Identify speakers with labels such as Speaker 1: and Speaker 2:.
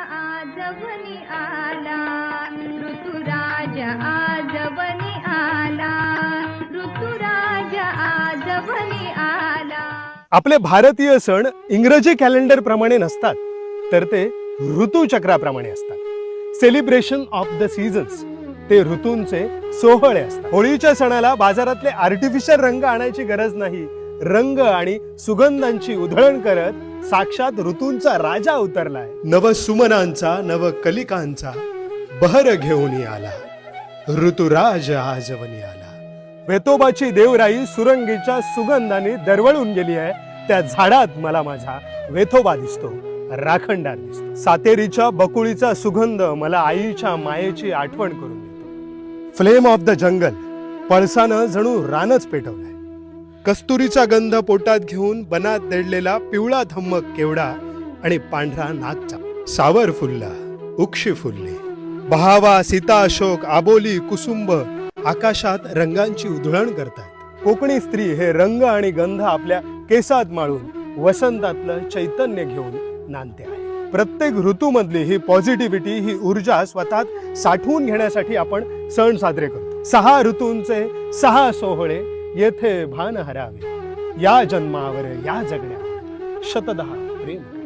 Speaker 1: आजवनी आला ऋतुराज आजवनी आला ऋतुराज आजवनी आला.
Speaker 2: आपले भारतीय सण इंग्रजी कॅलेंडर प्रमाणे नसतात तर ते ऋतुचक्राप्रमाणे असतात. सेलिब्रेशन ऑफ द सीझन्स ते ऋतूंचे सोहळे असतात. होळीच्या सणाला बाजारातले आर्टिफिशियल रंग आणायची गरज नाही. रंग आणि सुगंधांची उधळण करत साक्षात ऋतूंचा राजा उतरलाय. नव सुमनांचा नव कलिकांचा बहर घेऊन आला ऋतुराज आजवनी आला. वेतोबाची देवराई सुरंगीच्या सुगंधाने दरवळून गेली आहे. त्या झाडात मला माझा वेथोबा दिसतो राखणदार दिसतो. सातेरीच्या बकुळीचा सुगंध मला आईच्या मायेची आठवण करून देतो. फ्लेम ऑफ द जंगल पळसानं जणू रानच पेटवलंय. कस्तुरीचा गंध पोटात घेऊन बनात दडलेला पिवळा धम्मक केवडा आणि पांढरा नागचा. सावर फुलला उक्षी फुलली. बहावा सीता अशोक आबोली कुसुंब आकाशात रंगांची उधळण करतात. कोकणी स्त्री हे रंग आणि गंध आपल्या केसात माळून वसंतातलं चैतन्य घेऊन नांदते आहे. प्रत्येक ऋतूमधली ही पॉझिटिव्हिटी ही ऊर्जा स्वतःत साठवून घेण्यासाठी आपण सण साजरे करतो. सहा ऋतूंचे सहा सोहळे येथे भान हरावे. या जन्मावर या जगण्यावर. शतदहा प्रेम.